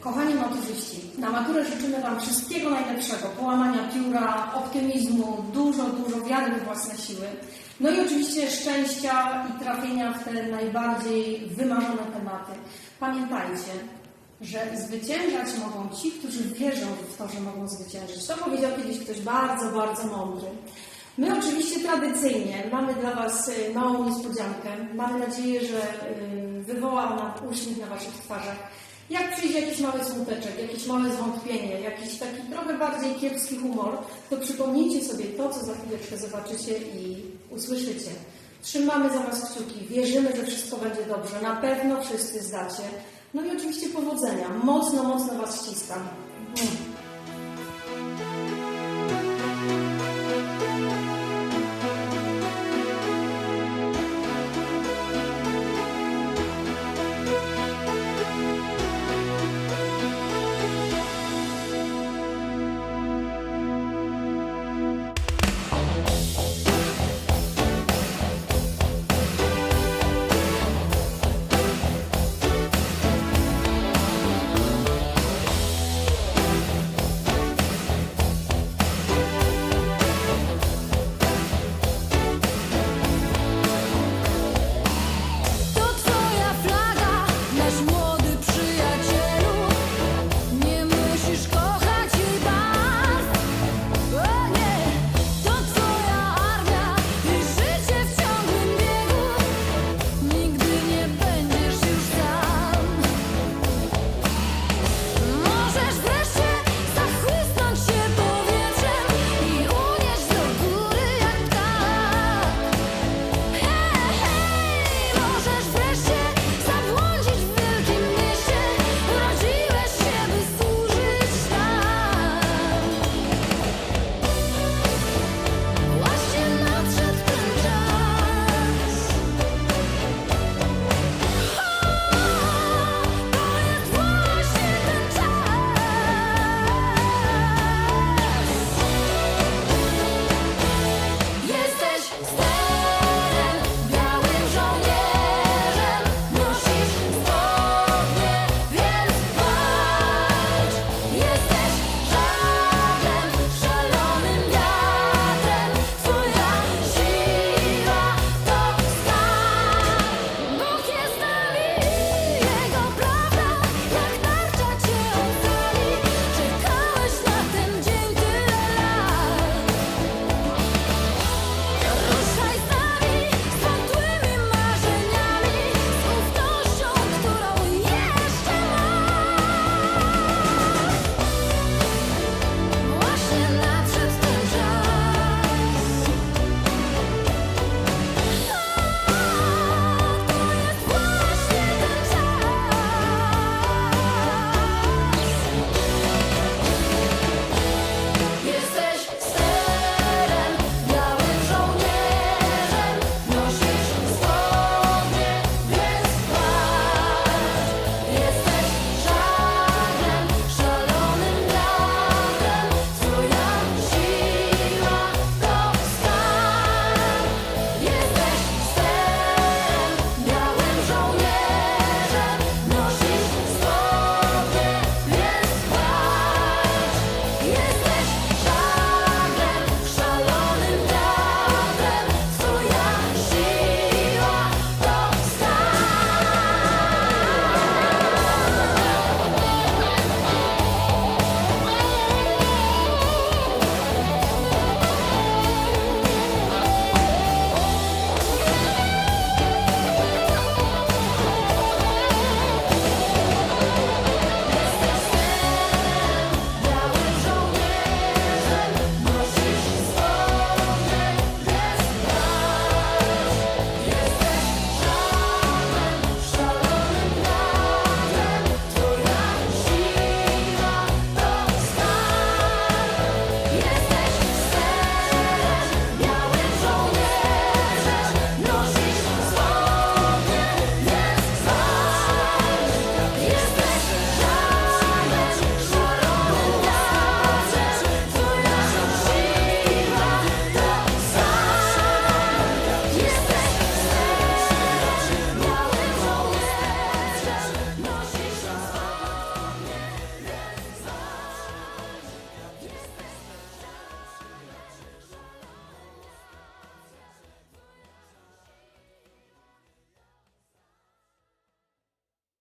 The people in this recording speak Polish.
Kochani maturzyści, na maturę życzymy Wam wszystkiego najlepszego, połamania pióra, optymizmu, dużo, dużo wiary we własne siły. No i oczywiście szczęścia i trafienia w te najbardziej wymarzone tematy. Pamiętajcie, że zwyciężać mogą ci, którzy wierzą w to, że mogą zwyciężyć. To powiedział kiedyś ktoś bardzo, bardzo mądry. My oczywiście tradycyjnie mamy dla Was y, małą niespodziankę. Mamy nadzieję, że y, wywoła ona uśmiech na Waszych twarzach. Jak przyjdzie jakiś mały smuteczek, jakieś małe zwątpienie, jakiś taki trochę bardziej kiepski humor, to przypomnijcie sobie to, co za chwileczkę zobaczycie i usłyszycie. Trzymamy za Was kciuki, wierzymy, że wszystko będzie dobrze. Na pewno wszyscy zdacie. No i oczywiście powodzenia. Mocno, mocno Was ściskam. Mm.